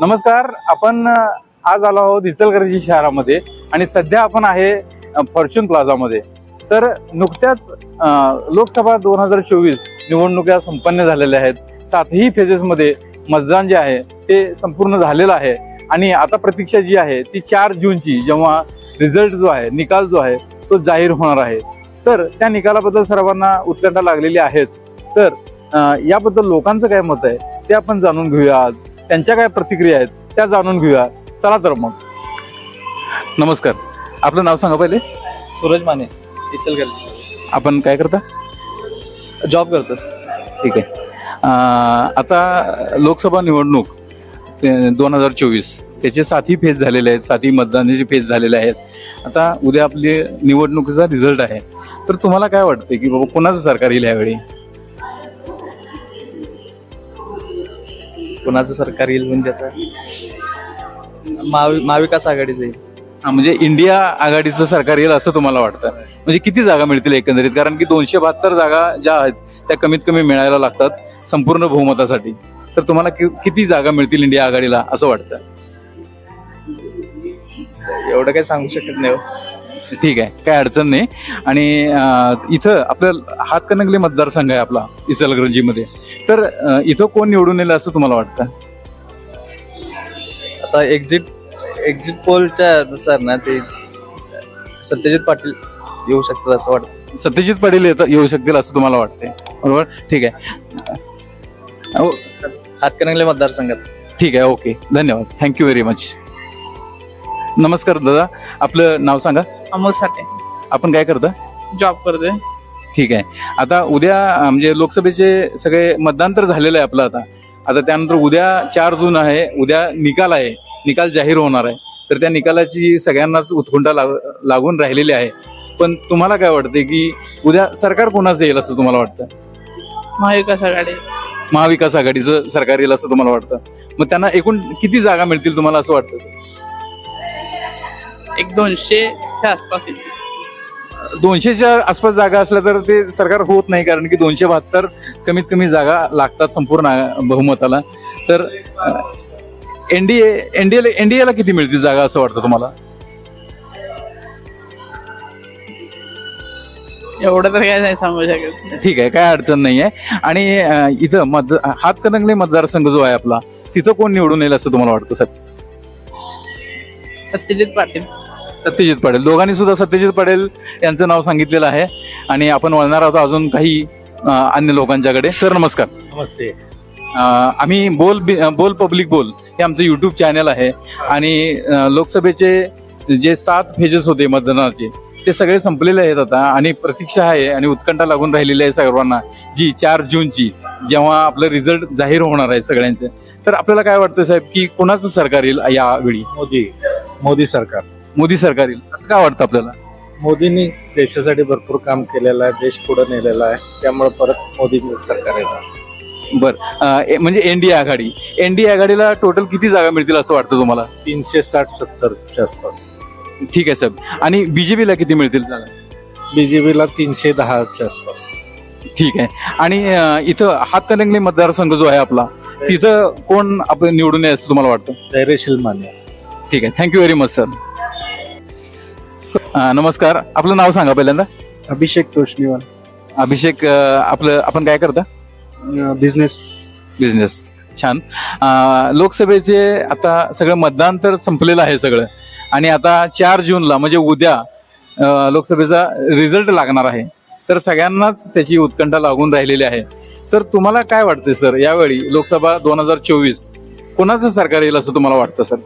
नमस्कार आपण आज आलो आहोत इचलकरंजी शहरामध्ये आणि सध्या आपण आहे फॉर्च्युन फॉर्च्यून प्लाझामध्ये. तर नुकत्याच लोकसभा दोन हजार चोवीस निवडणुका संपन्न झालेल्या आहेत. सातही फेजेसमध्ये मतदान जे आहे ते संपूर्ण झालेलं आहे. आणि आता प्रतीक्षा जी आहे ती चार जूनची जेव्हा रिझल्ट जो आहे निकाल जो आहे तो जाहीर होणार आहे. तर त्या निकालाबद्दल सर्वांना उत्कंठा लागलेली आहेच. तर याबद्दल लोकांचं काय मत आहे ते आपण जाणून घेऊया आज. त्यांच्या काय प्रतिक्रिया आहेत त्या जाणून घेऊया. चला तर मग. नमस्कार. आपलं नाव सांगा पहिले. सूरज माने इचलकरंजी. आपण काय करता? जॉब करतो. ठीक आहे. आता लोकसभा निवडणूक दोन हजार चोवीस त्याचे सातही फेज झालेले आहेत सातही मतदानाचे फेज झालेले आहेत. आता उद्या आपली निवडणुकीचा रिझल्ट आहे. तर तुम्हाला काय वाटतं की बाबा कोणाचं सरकार येईल यावेळी? कोणाचं सरकार येईल म्हणजे आता? महावि महाविकास आघाडीचं येईल. हा, म्हणजे इंडिया आघाडीचं सरकार येईल असं तुम्हाला वाटतं? म्हणजे किती जागा मिळतील एकंदरीत? कारण की दोनशे बहात्तर जागा ज्या आहेत त्या कमीत कमी मिळायला लागतात संपूर्ण बहुमतासाठी. तर तुम्हाला कि- किती जागा मिळतील इंडिया आघाडीला असं वाटतं? एवढं काही सांगू शकत नाही हो. ठीक आहे काय अडचण नाही. आणि अं, इथं आपलं हातकणंगले मतदारसंघ आहे आपला इचलकरंजीमध्ये. तर अं, इथं कोण निवडून येईल असं तुम्हाला वाटतं? आता एक्झिट एक्झिट पोलच्या नुसार ना ते सत्यजित पाटील येऊ शकतात असं वाटतं. सत्यजित पाटील येतं येऊ शकतील असं तुम्हाला वाटतंय? बरोबर? ठीक आहे. अहो, हातकणंगले मतदारसंघात. ठीक आहे ओके. धन्यवाद. थँक्यू व्हेरी मच नमस्कार दादा. आपलं नाव सांगा. अमोल साठे. आपण काय करता? जॉब करतोय. ठीक आहे. आता उद्या म्हणजे लोकसभेचे सगळे मतदान तर झालेलं आहे आपलं आता. आता त्यानंतर उद्या चार जून आहे उद्या निकाल आहे. निकाल जाहीर होणार आहे. तर त्या निकालाची सगळ्यांनाच उत्कंठा लाग लागून राहिलेली आहे. पण तुम्हाला काय वाटते की उद्या सरकार कोणाचं येईल असं तुम्हाला वाटतं? महाविकास आघाडी. महाविकास आघाडीचं सरकार येईल असं तुम्हाला वाटतं? मग त्यांना एकूण किती जागा मिळतील तुम्हाला असं वाटतं? एक दोनशे आसपास येईल दोनशेच्या आसपास जागा असल्या तर ते सरकार होत नाही कारण की दोनशे बहात्तर कमीत कमी जागा लागतात संपूर्ण बहुमताला. तर एनडीए एनडीए एनडीएला किती मिळतील जागा असं वाटतं तुम्हाला? एवढं तर काय नाही सांगू शकत. ठीक आहे काय अडचण नाही आहे. आणि इथं मत हातकणंगले मतदारसंघ जो आहे आपला तिथं कोण निवडून येईल असं तुम्हाला वाटतं सर सत्यजित पाटील. सत्यजित पटेल. दोघांनी सुद्धा सत्यजित पटेल यांचं नाव सांगितलेलं आहे. आणि आपण वळणार आहोत अजून काही अं, अन्य लोकांच्याकडे. सर नमस्कार. नमस्ते. अं, आम्ही बोल बि- अं, बोल पब्लिक बोल हे आमचं युट्यूब चॅनल आहे. आणि अं, लोकसभेचे जे सात फेजेस होते मतदानाचे ते सगळे संपलेले आहेत आता. आणि प्रतीक्षा आहे आणि उत्कंठा लागून राहिलेली आहे सर्वांना जी चार जूनची जेव्हा आपलं रिझल्ट जाहीर होणार आहे सगळ्यांचे. तर आपल्याला काय वाटतं साहेब की कोणाचं सरकार येईल यावेळी? मोदी. मोदी सरकार. मोदी सरकार येईल असं काय वाटतं आपल्याला? मोदींनी देशासाठी भरपूर काम केलेलं आहे देश पुढे नेलेला आहे त्यामुळे परत मोदींचं सरकार येणार. बर अं, म्हणजे एनडीए आघाडी. एनडीए आघाडीला टोटल किती जागा मिळतील असं वाटतं तुम्हाला? तीनशे साठ सत्तरच्या आसपास. ठीक आहे साहेब. आणि बीजेपीला किती मिळतील जागा? बीजेपीला तीनशे दहाच्या आसपास. ठीक आहे. आणि अं, इथं हातकणंगले मतदारसंघ जो आहे आपला तिथं कोण आपण निवडून येईल असं तुम्हाला वाटतं? धैर्यशील मान्य ठीक आहे. थँक्यू व्हेरी मच सर नमस्कार. आपलं नाव सांगा पहिल्यांदा. अभिषेक तोष्णीवाल. अभिषेक अं, आपलं आपण काय करता? बिझनेस बिझनेस छान. अं, लोकसभेचे आता सगळं मतदान तर संपलेलं आहे सगळं. आणि आता चार जूनला म्हणजे उद्या अं, लोकसभेचा रिझल्ट लागणार आहे. तर सगळ्यांनाच त्याची उत्कंठा लागून राहिलेली आहे. तर तुम्हाला काय वाटते सर? यावेळी लोकसभा दोन हजार चोवीस कोणाचं सरकार येईल असं तुम्हाला वाटतं सर?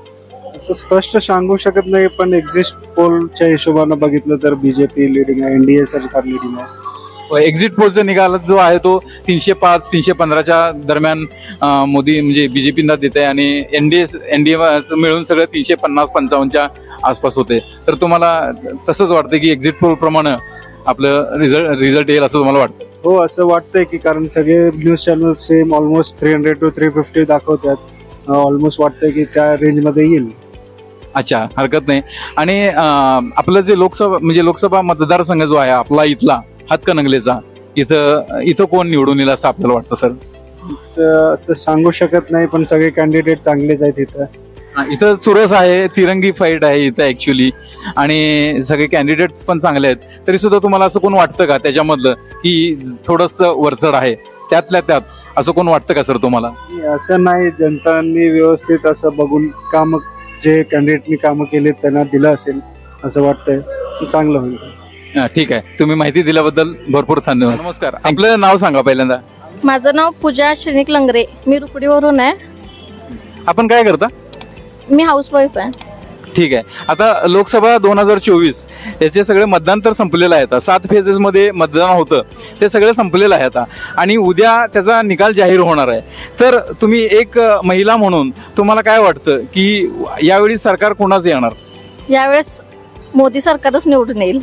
असं स्पष्ट सांगू शकत नाही पण एक्झिस्ट पोलच्या हिशोबानं बघितलं तर बीजेपी लिडिंग आहे एनडीए सरकार लिडिंग आहे. एक्झिट पोलचा निकाल जो आहे तो तीनशे पाच तीनशे पंधराच्या दरम्यान अं, मोदी म्हणजे बीजेपीना देत आहे आणि एनडीए एनडीए मिळून सगळं तीनशे पन्नास पंचावन्नच्या आसपास होते. तर तुम्हाला तसंच वाटतं की एक्झिट पोल प्रमाणे आपलं रिझल्ट रिझल्ट येईल असं तुम्हाला वाटतं? हो असं वाटतंय की कारण सगळे news channel same almost three hundred two three fifty दाखवतात. ऑलमोस्ट वाटतंय की त्या रेंजमध्ये येईल. अच्छा हरकत नाही. आणि आपलं जे लोकसभा म्हणजे लोकसभा मतदारसंघ जो आहे आपला इथला हातकणंगलेचा इथं इथं कोण निवडून येईल असं आपल्याला वाटतं सर? असं सांगू शकत नाही पण सगळे कॅन्डिडेट चांगलेच आहेत इथं. हा, इथं चुरस आहे तिरंगी फाईट आहे इथं ऍक्च्युली आणि सगळे कॅन्डिडेट पण चांगले आहेत. तरी सुद्धा तुम्हाला असं कोण वाटतं का त्याच्यामधलं की थोडस वरचढ आहे? त्यातल्या त्यात असं कोण वाटतं का सर तुम्हाला? असं नाही जनतांनी व्यवस्थित असं बघून काम जे कॅन्डिडेटनी कामं केलेत त्यांना दिलं असेल असं वाटतंय. चांगलं होईल. हा, ठीक आहे. तुम्ही माहिती दिल्याबद्दल भरपूर धन्यवाद. नमस्कार. आपलं नाव सांगा पहिल्यांदा. माझं नाव पूजा श्रेनिक लंगरे. मी रुपडीवरून आहे. आपण काय करता? मी हाऊसवाईफ आहे. ठीक आहे. आता लोकसभा दोन हजार चोवीस याचे सगळे मतदान तर संपलेलं आहे आता. सात फेजेसमध्ये मतदान होतं. ते सगळं संपलेलं आहे आता. आणि उद्या त्याचा निकाल जाहीर होणार आहे. तर तुम्ही एक महिला म्हणून तुम्हाला काय वाटतं की यावेळी सरकार कोणाचं येणार? यावेळेस मोदी सरकारच निवडून येईल.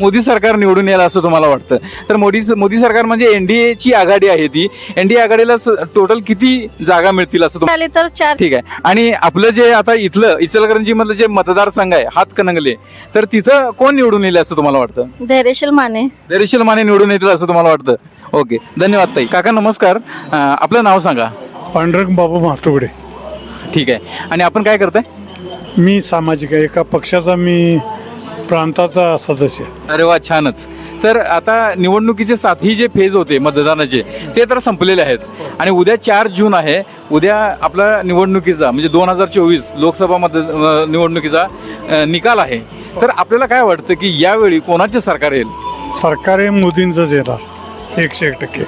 मोदी सरकार निवडून येईल असं तुम्हाला वाटतं? तर मोदी मोदी सरकार म्हणजे एनडीएची आघाडी आहे ती. एनडीए आघाडीला टोटल किती जागा मिळतील असं तुम्हाला तर चार ठीक आहे. आणि आपलं जे आता इथलं इचलकरंजी मधलं जे मतदारसंघ आहे हातकणंगले तर तिथं कोण निवडून येईल असं तुम्हाला वाटतं? धैर्यशील माने. दरेशील माने निवडून येतील असं तुम्हाला वाटतं? ओके. धन्यवाद ताई. काका नमस्कार. आपलं नाव सांगा. पांडुरंग बाबू म्हातुगडे ठीक आहे. आणि आपण काय करताय? मी सामाजिक आहे. एका पक्षाचा मी प्रांताचा सदस्य. अरे वा छानच. तर आता निवडणुकीचे सातही जे फेज होते मतदानाचे ते तर संपलेले आहेत. आणि उद्या चार जून आहे. उद्या आपला निवडणुकीचा म्हणजे दोन हजार चोवीस लोकसभा मत निवडणुकीचा अं, निकाल आहे. तर आपल्याला काय वाटतं की यावेळी कोणाचे सरकार येईल? सरकार हे मोदींचंच येणार एकशे एक टक्के.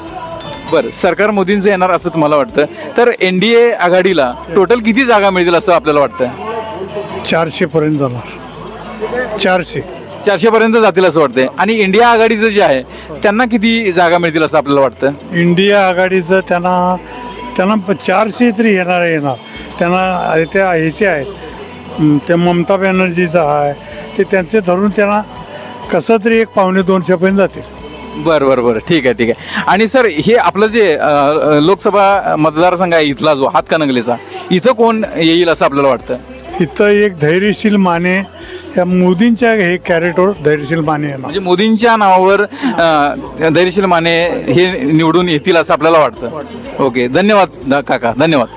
बरं सरकार मोदींचं येणार असं तुम्हाला वाटतं. तर एन डी ए आघाडीला टोटल किती जागा मिळतील असं आपल्याला वाटतं? चारशे पर्यंत जाणार. चारशे. चारशे पर्यंत जातील असं वाटतंय. आणि इंडिया आघाडीचं जे आहे त्यांना किती जागा मिळतील असं आपल्याला वाटतं? इंडिया आघाडीचं त्यांना त्यांना चारशे तरी येणार येणार त्यांना त्या ह्याचे आहेत ते ममता बॅनर्जीचं आहे. ते त्यांचे धरून त्यांना कसं तरी एक पावणे दोनशेपर्यंत जातील. बरं बरं बरं. ठीक आहे ठीक आहे. आणि सर हे आपलं जे अ, लोकसभा मतदारसंघ आहे इथला जो हातकणंगलेचा इथं कोण येईल असं आपल्याला वाटतं? इथं एक धैर्यशील माने या मोदींच्या हे कॅरेटवर धैर्यशील माने येणार. म्हणजे मोदींच्या नावावर अ, धैर्यशील माने हे निवडून येतील असं आपल्याला वाटतं. ओके धन्यवाद द- काका धन्यवाद.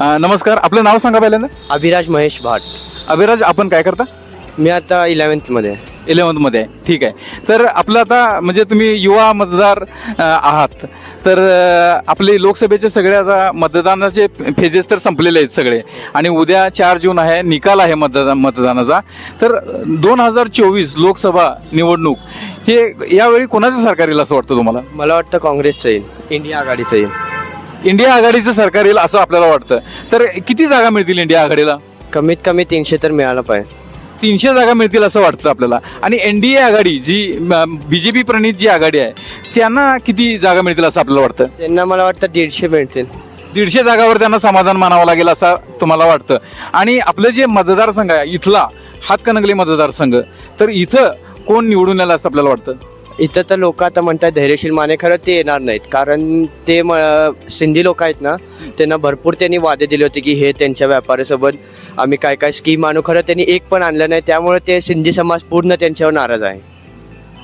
अ, नमस्कार आपलं नाव सांगा पहिल्यांदा. अभिराज महेश भाट. अभिराज आपण काय करता? मी आता इलेवन्थमध्ये आहे इलेवन्थमध्ये आहे ठीक आहे. तर आपलं आता म्हणजे तुम्ही युवा मतदार आहात. तर आपले लोकसभेचे सगळे आता मतदानाचे फेजेस तर संपलेले आहेत सगळे. आणि उद्या चार जून आहे निकाल आहे मतदान मतदानाचा. तर दोन हजार चोवीस लोकसभा निवडणूक हे यावेळी कोणाचं सरकार येईल असं वाटतं तुम्हाला? मला वाटतं काँग्रेसचं येईल. इंडिया आघाडीचं येईल. इंडिया आघाडीचं सरकार येईल असं आपल्याला वाटतं. तर किती जागा मिळतील इंडिया आघाडीला? कमीत कमी तीनशे तर मिळालं पाहिजे. तीनशे जागा मिळतील असं वाटतं आपल्याला. आणि N D A Aghadi G B J P प्रणित जी आघाडी आहे त्यांना किती जागा मिळतील असं आपल्याला वाटतं? त्यांना मला वाटतं दीडशे मिळतील. दीडशे जागावर त्यांना समाधान मानावं लागेल असं तुम्हाला वाटतं. आणि आपलं जे मतदारसंघ आहे इथला हातकणंगले मतदारसंघ तर इथं कोण निवडून येईल असं आपल्याला वाटतं? इथं तर लोक आता म्हणतात धैर्यशील माने खरं ते येणार नाहीत. कारण ते म सिंधी लोक आहेत ना त्यांना भरपूर त्यांनी वादे दिले होते की हे त्यांच्या व्यापाऱ्यासोबत आम्ही काय काय स्कीम आणू. खरं त्यांनी एक पण आणलं नाही त्यामुळे ते सिंधी समाज पूर्ण त्यांच्यावर नाराज आहे.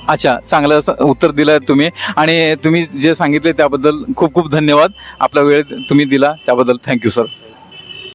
अच्छा चांगलं असं उत्तर दिलं तुम्ही. आणि तुम्ही जे सांगितले त्याबद्दल खूप खूप धन्यवाद. आपला वेळ तुम्ही दिला त्याबद्दल थँक्यू सर.